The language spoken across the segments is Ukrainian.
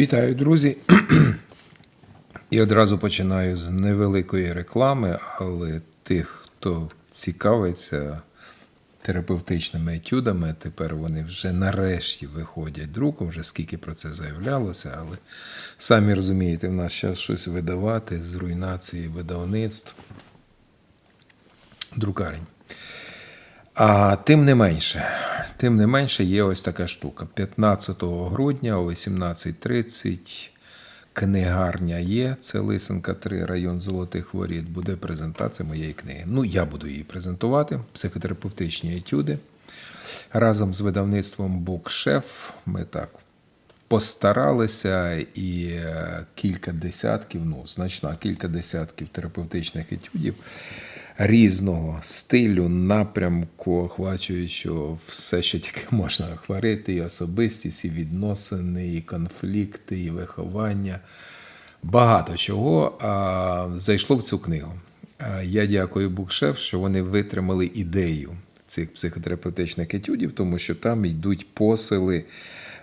Вітаю, друзі! І одразу починаю з невеликої реклами, але тих, хто цікавиться терапевтичними етюдами, тепер вони вже нарешті виходять друком, вже скільки про це заявлялося, але самі розумієте, в нас зараз щось видавати з руйнації видавництв, друкарень. А тим не менше, тим не менше є ось така штука. 15 грудня о 18.30 книгарня є, це Лисенка 3, район Золотих Воріт, буде презентація моєї книги. Ну, я буду її презентувати, психотерапевтичні етюди. Разом з видавництвом Букшеф ми так постаралися і е, кілька десятків, ну, значна кілька десятків терапевтичних етюдів різного стилю, напрямку, охвачуючи все, що тільки можна охварити, і особистість, і відносини, і конфлікти, і виховання. Багато чого а, зайшло в цю книгу. Я дякую Букшеф, що вони витримали ідею цих психотерапевтичних етюдів, тому що там йдуть посили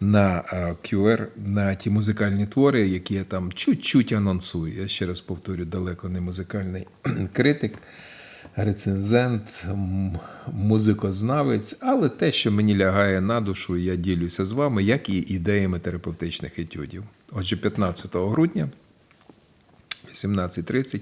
на QR, на ті музикальні твори, які я там чуть-чуть анонсую. Я ще раз повторю, далеко не музикальний критик, рецензент, музикознавець, але те, що мені лягає на душу, я ділюся з вами, як і ідеями терапевтичних етюдів. Отже, 15 грудня, 18.30.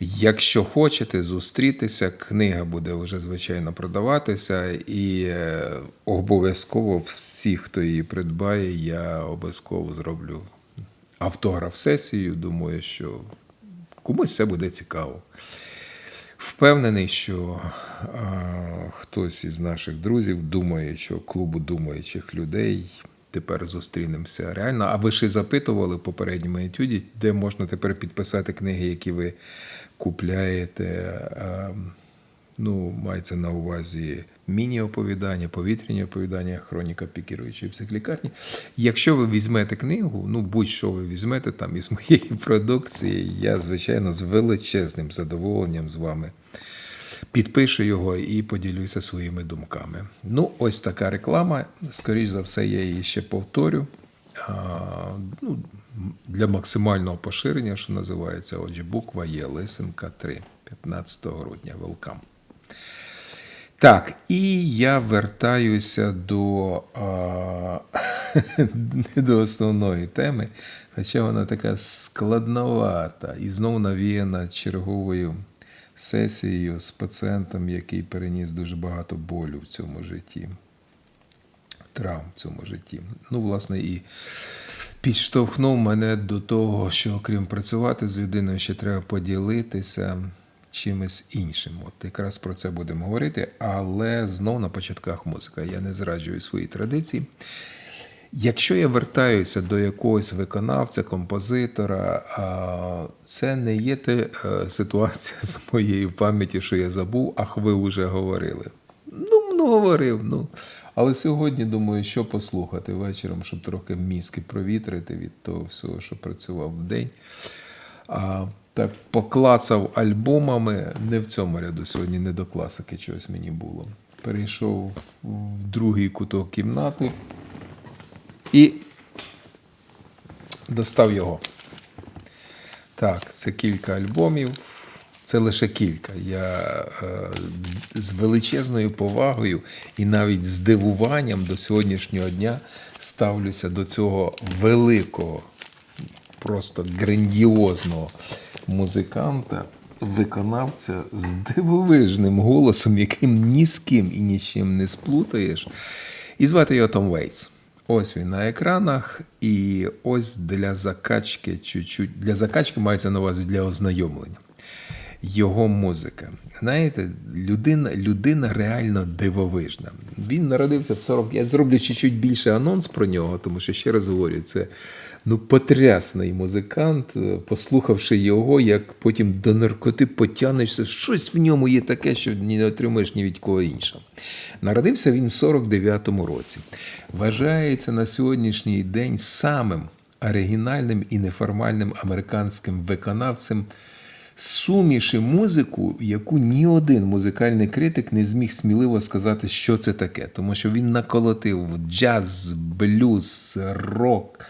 Якщо хочете зустрітися, книга буде вже звичайно продаватися, і е, обов'язково всі, хто її придбає, я обов'язково зроблю автограф-сесію. Думаю, що комусь це буде цікаво. Впевнений, що а, хтось із наших друзів думає, що клубу думаючих людей тепер зустрінемося реально. А ви ще запитували в попередньому етюді, де можна тепер підписати книги, які ви купляєте. А, ну, мається на увазі міні-оповідання, повітряні оповідання, хроніка пікіруючої психлікарні. Якщо ви візьмете книгу, ну будь-що ви візьмете там із моєї продукції, я, звичайно, з величезним задоволенням з вами підпишу його і поділюся своїми думками. Ну, ось така реклама. Скоріш за все, я її ще повторю. Ну, для максимального поширення, що називається, отже, буква є Лисенка 3, 15 грудня. Велкам. Так, і я вертаюся до, а, до основної теми, хоча вона така складновата і знову навіяна черговою сесією з пацієнтом, який переніс дуже багато болю в цьому житті, травм в цьому житті. Ну, власне, і підштовхнув мене до того, що окрім працювати з людиною, ще треба поділитися чимось іншим. От якраз про це будемо говорити, але знов на початках музика. Я не зраджую свої традиції. Якщо я вертаюся до якогось виконавця, композитора, це не є те е, ситуація з моєї пам'яті, що я забув, ах, ви вже говорили. Ну, ну говорив. ну. Але сьогодні думаю, що послухати вечором, щоб трохи мізки провітрити від того всього, що працював в день. Так поклацав альбомами. Не в цьому ряду сьогодні, не до класики чогось мені було. Перейшов в другий куток кімнати і достав його. Так, це кілька альбомів. Це лише кілька. Я е, з величезною повагою і навіть здивуванням до сьогоднішнього дня ставлюся до цього великого, просто грандіозного музиканта, виконавця з дивовижним голосом, яким ні з ким і нічим не сплутаєш. І звати його Том Вейтс. Ось він на екранах, і ось для закачки, чуть-чуть, для закачки мається на увазі для ознайомлення. Його музика. Знаєте, людина, людина реально дивовижна. Він народився в 40. Я зроблю чуть-чуть більше анонс про нього, тому що ще раз говорю, це ну, потрясний музикант. Послухавши його, як потім до наркоти потягнешся, щось в ньому є таке, що не отримаєш ні від кого іншого. Народився він в 49-му році. Вважається на сьогоднішній день самим оригінальним і неформальним американським виконавцем суміші музику, яку ні один музикальний критик не зміг сміливо сказати, що це таке, тому що він наколотив джаз, блюз, рок,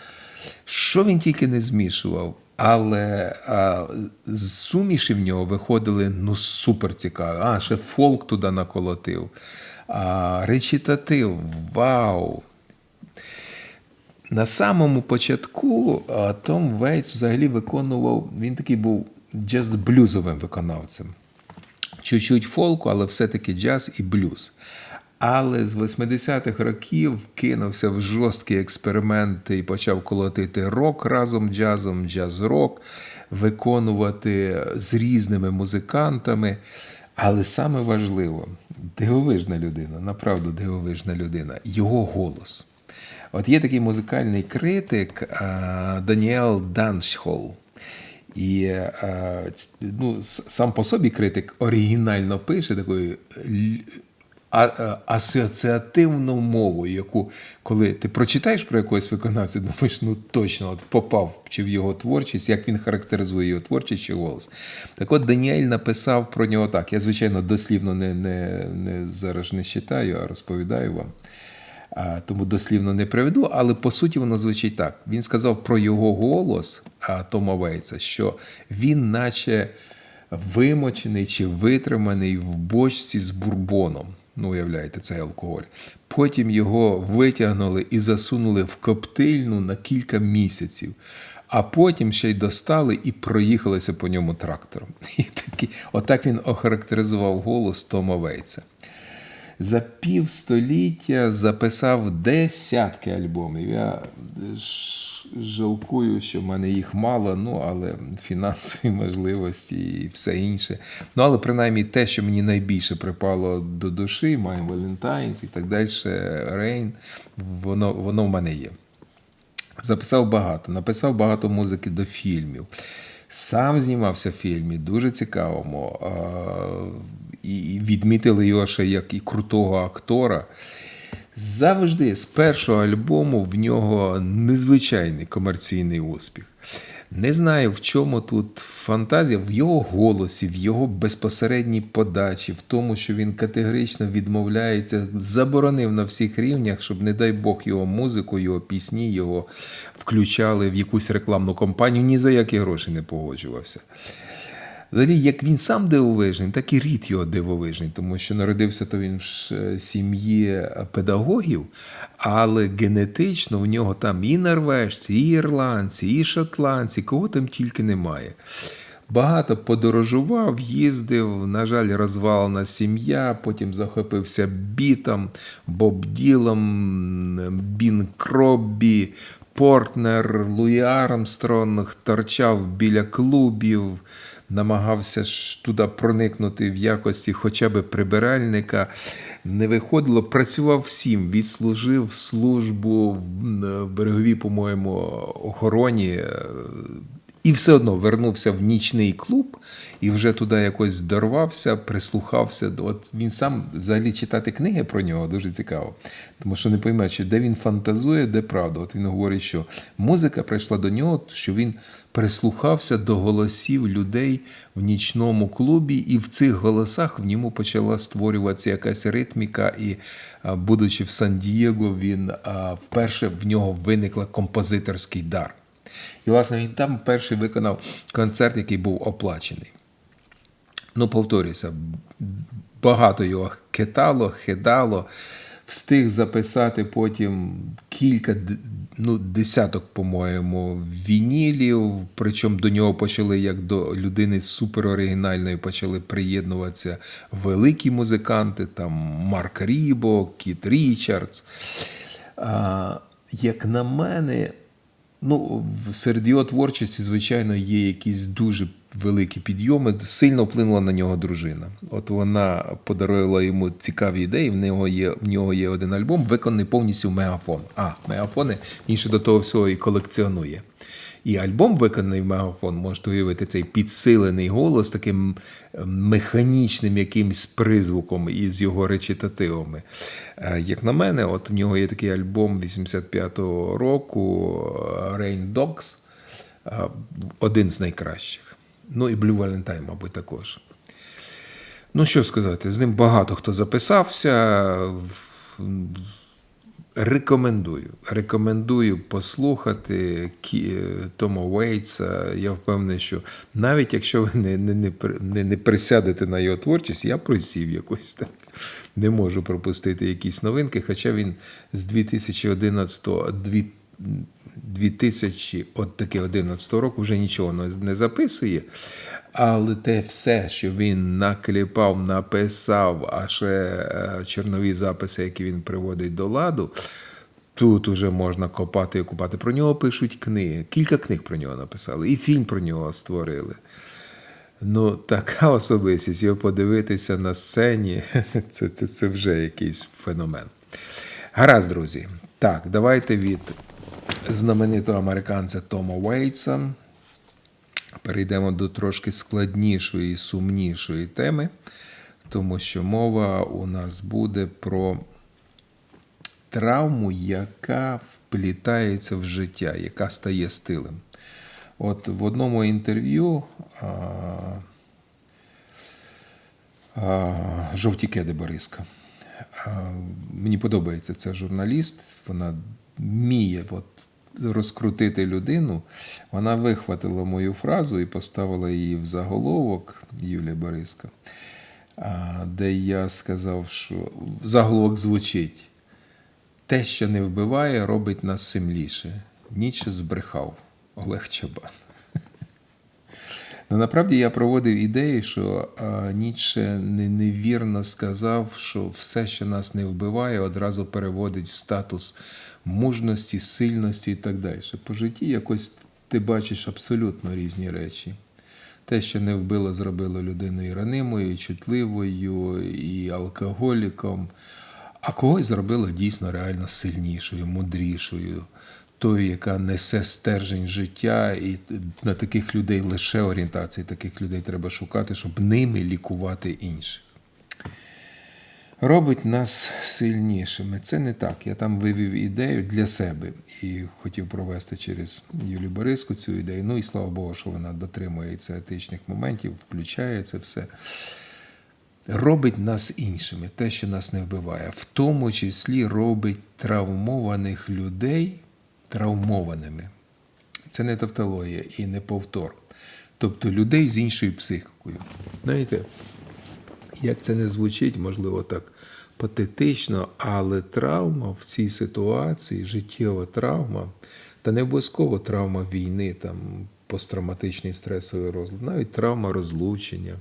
Що він тільки не змішував, але а, з суміші в нього виходили ну супер цікаві. А, ще фолк туди наколотив. А, речитатив, вау! На самому початку Том Вейтс взагалі виконував, він такий був джаз-блюзовим виконавцем. Чуть-чуть фолку, але все-таки джаз і блюз. Але з 80-х років кинувся в жорсткі експерименти і почав колотити рок разом джазом, джаз-рок, виконувати з різними музикантами. Але саме важливо, дивовижна людина, направду дивовижна людина, його голос. От є такий музикальний критик Даніел Даншхол. І ну, сам по собі критик оригінально пише такою а- асоціативну мову, яку, коли ти прочитаєш про якогось виконавця, думаєш, ну точно от попав чи в його творчість, як він характеризує його творчість чи голос. Так от Даніель написав про нього так. Я, звичайно, дослівно не, не, не зараз не читаю, а розповідаю вам. Тому дослівно не приведу, але по суті воно звучить так. Він сказав про його голос Тома Вейтса, що він, наче вимочений чи витриманий в бочці з бурбоном. Ну, уявляєте, цей алкоголь. Потім його витягнули і засунули в коптильну на кілька місяців. А потім ще й достали і проїхалися по ньому трактором. І такі, отак він охарактеризував голос Тома Вейтса за півстоліття записав десятки альбомів. Я жалкую, що в мене їх мало, ну але фінансові можливості і все інше. Ну, але принаймні те, що мені найбільше припало до душі, маємо Валентайнс і так далі, Рейн, воно, воно в мене є. Записав багато, написав багато музики до фільмів. Сам знімався в фільмі, дуже цікавому. І і відмітили його ще як і крутого актора. Завжди з першого альбому в нього незвичайний комерційний успіх. Не знаю, в чому тут фантазія, в його голосі, в його безпосередній подачі, в тому, що він категорично відмовляється, заборонив на всіх рівнях, щоб, не дай Бог, його музику, його пісні, його включали в якусь рекламну кампанію, ні за які гроші не погоджувався. Взагалі, як він сам дивовижний, так і рід його дивовижний, тому що народився то він в сім'ї педагогів, але генетично в нього там і норвежці, і ірландці, і шотландці, кого там тільки немає. Багато подорожував, їздив, на жаль, розвалена сім'я, потім захопився бітом, Боб Ділом, Бін Кроббі, Портнер, Луї Армстронг, торчав біля клубів, намагався ж туди проникнути в якості хоча б прибиральника. Не виходило, працював всім, відслужив службу в береговій, по-моєму, охороні. І все одно вернувся в нічний клуб і вже туди якось дорвався, прислухався. От він сам взагалі читати книги про нього дуже цікаво. Тому що не пойме, де він фантазує, де правда. От він говорить, що музика прийшла до нього, що він прислухався до голосів людей в нічному клубі, і в цих голосах в ньому почала створюватися якась ритміка. І, будучи в Сан-Дієго, він вперше в нього виникла композиторський дар. І, власне, він там перший виконав концерт, який був оплачений. Ну, повторюся, багато його хитало, хидало, встиг записати потім кілька, ну, десяток, по-моєму, вінілів. Причому до нього почали, як до людини супероригінальної, почали приєднуватися великі музиканти, там Марк Рібо, Кіт Річардс. А, як на мене, Ну, серед його творчості, звичайно, є якісь дуже великі підйоми. Сильно вплинула на нього дружина. От вона подарувала йому цікаві ідеї. В нього є, в нього є один альбом, виконаний повністю в мегафон. А, мегафони він ще до того всього і колекціонує. І альбом, виконаний в мегафон, можете уявити цей підсилений голос таким механічним якимсь призвуком із його речитативами. Е, Як на мене, от в нього є такий альбом 85-го року е, Rain Dogs, е, один з найкращих. Ну і Blue Valentine, мабуть, також. Ну, що сказати, з ним багато хто записався. Рекомендую. Рекомендую послухати Кі е, Тома Уейтса. Я впевнений, що навіть якщо ви не не, не, не не присядете на його творчість, я просів якось так. Не можу пропустити якісь новинки. Хоча він з 2011 2012 2011 року вже нічого не записує. Але те все, що він накліпав, написав, а ще е, чорнові записи, які він приводить до ладу, тут уже можна копати і купати. Про нього пишуть книги. Кілька книг про нього написали, і фільм про нього створили. Ну, така особистість його подивитися на сцені, це, це, це вже якийсь феномен. Гаразд, друзі. Так, давайте від знаменитого американця Тома Уейтса перейдемо до трошки складнішої і сумнішої теми, тому що мова у нас буде про травму, яка вплітається в життя, яка стає стилем. От в одному інтерв'ю а, а, жовті кеди Бориска. А, Мені подобається ця журналіст. Вона вміє от, розкрутити людину. Вона вихватила мою фразу і поставила її в заголовок Юлія Бориска, де я сказав, що заголовок звучить. Те, що не вбиває, робить нас сильніше. Ніч збрехав Олег Чабан. Ну, насправді я проводив ідею, що не- невірно сказав, що все, що нас не вбиває, одразу переводить в статус мужності, сильності і так далі. По житті якось ти бачиш абсолютно різні речі. Те, що не вбило, зробило людину і ранимою, і чутливою, і алкоголіком, а когось зробило дійсно реально сильнішою, мудрішою, тою, яка несе стержень життя, і на таких людей лише орієнтації, таких людей треба шукати, щоб ними лікувати інших. Робить нас сильнішими. Це не так. Я там вивів ідею для себе і хотів провести через Юлію Бориску цю ідею. Ну і слава Богу, що вона дотримується етичних моментів, включає це все робить нас іншими, те, що нас не вбиває, в тому числі робить травмованих людей травмованими. Це не тавтологія і не повтор. Тобто людей з іншою психікою. Знаєте, як це не звучить, можливо, так патетично, але травма в цій ситуації, життєва травма, та не обов'язково травма війни, там посттравматичний стресовий розлад, навіть травма розлучення,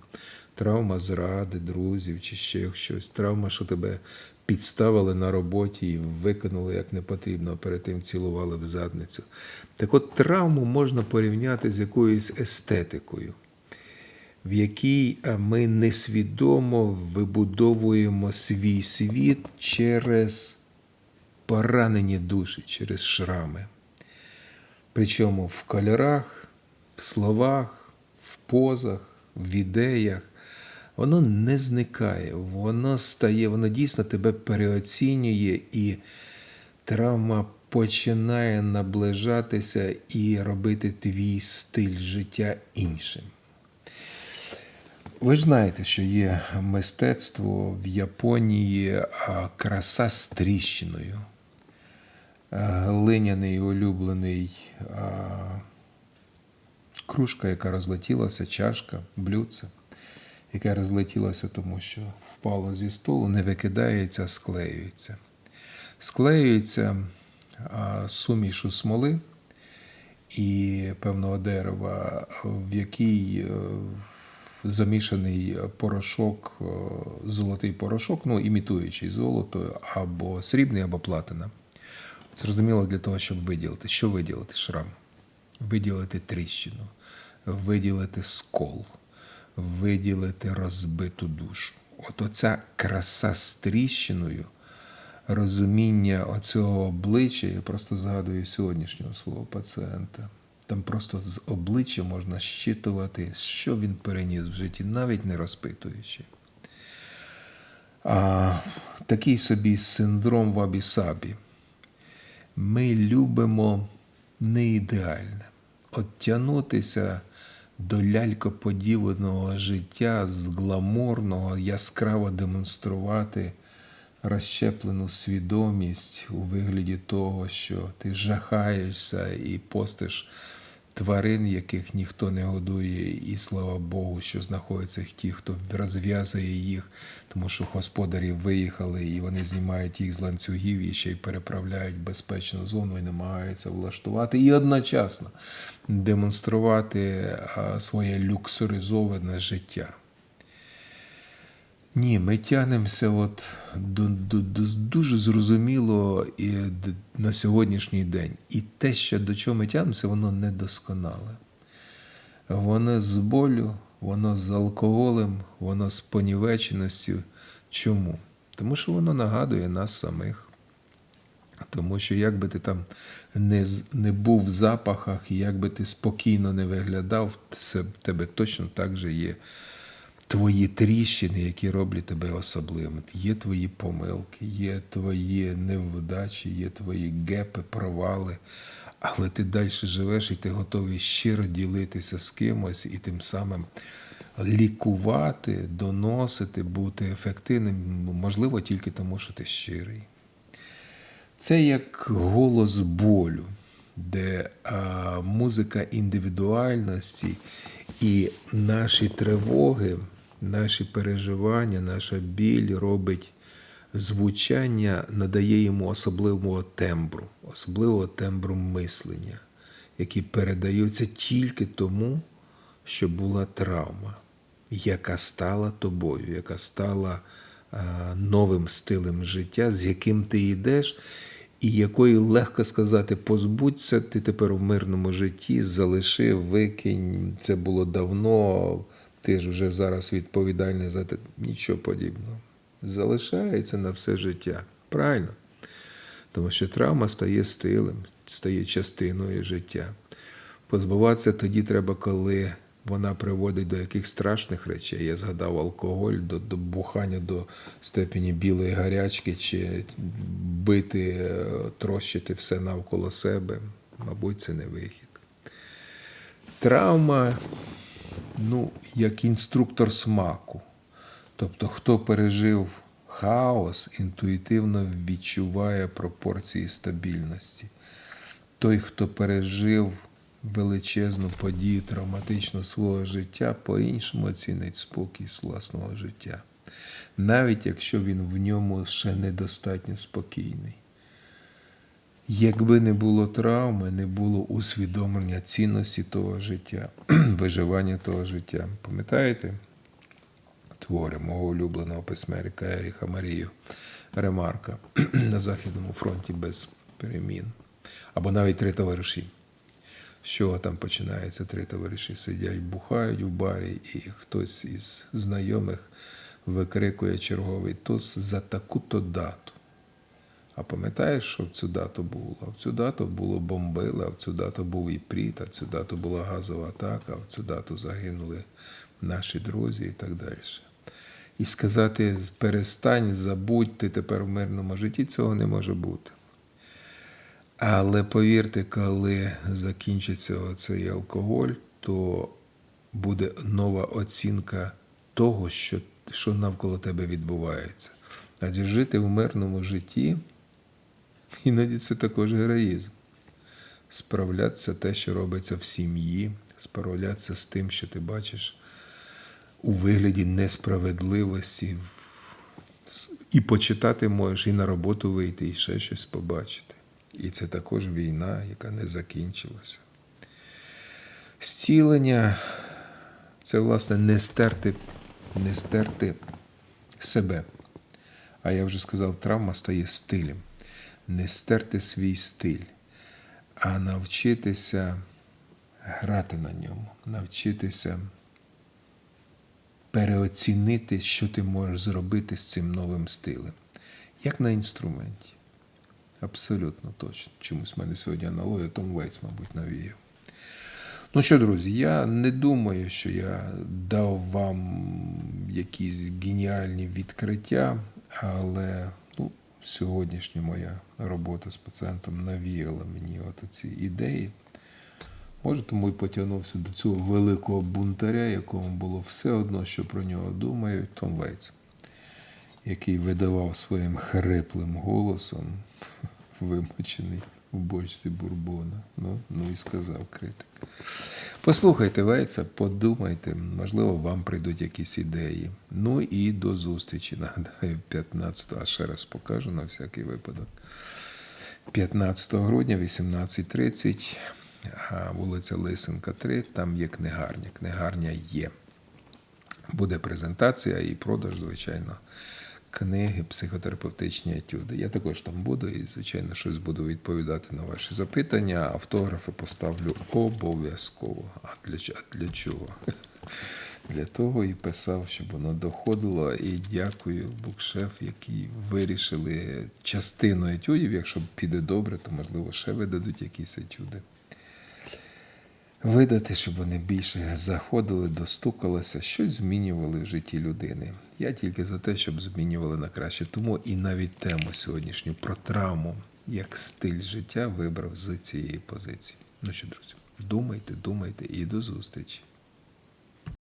травма зради, друзів чи ще щось, травма, що тебе підставили на роботі і викинули як не потрібно, а перед тим цілували в задницю. Так от травму можна порівняти з якоюсь естетикою в якій е, ми несвідомо вибудовуємо свій світ через поранені душі, через шрами. Причому в кольорах, в словах, в позах, в ідеях. Воно не зникає, воно стає, воно дійсно тебе переоцінює, і травма починає наближатися і робити твій стиль життя іншим. Ви ж знаєте, що є мистецтво в Японії краса з тріщиною. Глиняний улюблений кружка, яка розлетілася, чашка, блюдце, яке розлетілося, тому що впало зі столу, не викидається, а склеюється. Склеюється сумішу смоли і певного дерева, в якій е, замішаний порошок, е, золотий порошок, ну, імітуючий золото, або срібний, або платина. Зрозуміло, для того, щоб виділити. Що виділити? Шрам, виділити тріщину, виділити скол, виділити розбиту душу. От оця краса з тріщиною, розуміння оцього обличчя, я просто згадую сьогоднішнього свого пацієнта. Там просто з обличчя можна щитувати, що він переніс в житті, навіть не розпитуючи. А, такий собі синдром вабі-сабі. Ми любимо не ідеальне. От до лялькоподібного життя з гламурного, яскраво демонструвати розщеплену свідомість у вигляді того, що ти жахаєшся і постиш тварин, яких ніхто не годує, і слава Богу, що знаходяться ті, хто розв'язує їх, тому що господарі виїхали і вони знімають їх з ланцюгів і ще й переправляють безпечну зону і намагаються влаштувати і одночасно демонструвати своє люксоризоване життя. Ні, ми тягнемося от до, до, до дуже зрозуміло і на сьогоднішній день. І те, що до чого ми тягнемося, воно недосконале. Воно з болю, воно з алкоголем, воно з понівеченістю. Чому? Тому що воно нагадує нас самих. Тому що як би ти там не, не був в запахах, як би ти спокійно не виглядав, це в тебе точно так же є твої тріщини, які роблять тебе особливим. Є твої помилки, є твої невдачі, є твої гепи, провали. Але ти далі живеш і ти готовий щиро ділитися з кимось і тим самим лікувати, доносити, бути ефективним, можливо, тільки тому, що ти щирий. Це як голос болю, де а, музика індивідуальності і наші тривоги, наші переживання, наша біль робить звучання, надає йому особливого тембру, особливого тембру мислення, які передаються тільки тому, що була травма, яка стала тобою, яка стала а, новим стилем життя, з яким ти йдеш, і якої легко сказати, позбудься, ти тепер в мирному житті, залиши, викинь, це було давно, ти ж вже зараз відповідальний за те. Нічого подібного. Залишається на все життя. Правильно? Тому що травма стає стилем, стає частиною життя. Позбуватися тоді треба, коли вона приводить до яких страшних речей. Я згадав алкоголь, до, до бухання до степені білої гарячки, чи бити, е, трощити все навколо себе. Мабуть, це не вихід. Травма, ну, як інструктор смаку. Тобто, хто пережив хаос, інтуїтивно відчуває пропорції стабільності. Той, хто пережив величезну подію травматичну свого життя, по-іншому оцінить спокій власного життя. Навіть якщо він в ньому ще недостатньо спокійний. Якби не було травми, не було усвідомлення цінності того життя, виживання того життя. Пам'ятаєте? твори мого улюбленого письменника Еріха Марію Ремарка на Західному фронті без перемін. Або навіть три товариші. З чого там починається? Три товариші сидять, бухають у барі, і хтось із знайомих викрикує черговий тос за таку-то дату. А пам'ятаєш, що в цю дату було? В цю дату було бомбили, а в цю дату був і пріт, а в цю дату була газова атака, а в цю дату загинули наші друзі і так далі. І сказати перестань, забудь, ти тепер в мирному житті, цього не може бути. Але повірте, коли закінчиться оцей алкоголь, то буде нова оцінка того, що, що навколо тебе відбувається. Адже жити в мирному житті іноді це також героїзм. Справлятися те, що робиться в сім'ї, справлятися з тим, що ти бачиш у вигляді несправедливості. І почитати можеш, і на роботу вийти, і ще щось побачити. І це також війна, яка не закінчилася. Зцілення це, власне, не стерти, не стерти себе. А я вже сказав, травма стає стилем. Не стерти свій стиль, а навчитися грати на ньому, навчитися переоцінити, що ти можеш зробити з цим новим стилем. Як на інструменті. Абсолютно точно. Чомусь в мене сьогодні аналогія Том Вейтс, мабуть, навіяв. Ну що, друзі, я не думаю, що я дав вам якісь геніальні відкриття, але сьогоднішня моя робота з пацієнтом навіяла мені от ці ідеї. Може, тому і потягнувся до цього великого бунтаря, якому було все одно, що про нього думають, Том Вейтс. який видавав своїм хриплим голосом, вимочений в бочці бурбона. Ну, ну і сказав критик. Послухайте Вейца, подумайте, можливо, вам прийдуть якісь ідеї. Ну і до зустрічі. Нагадаю, 15, а ще раз покажу на всякий випадок. 15 грудня, 18.30, вулиця Лисенка, 3, там є книгарня. Книгарня є. Буде презентація і продаж, звичайно, книги, психотерапевтичні етюди. Я також там буду і, звичайно, щось буду відповідати на ваші запитання. Автографи поставлю обов'язково. А для, а для чого? Для того і писав, щоб воно доходило. І дякую букшеф, які вирішили частину етюдів. Якщо піде добре, то можливо ще видадуть якісь етюди видати, щоб вони більше заходили, достукалися, щось змінювали в житті людини. Я тільки за те, щоб змінювали на краще. Тому і навіть тему сьогоднішню про травму як стиль життя вибрав з цієї позиції. Ну що, друзі, думайте, думайте і до зустрічі.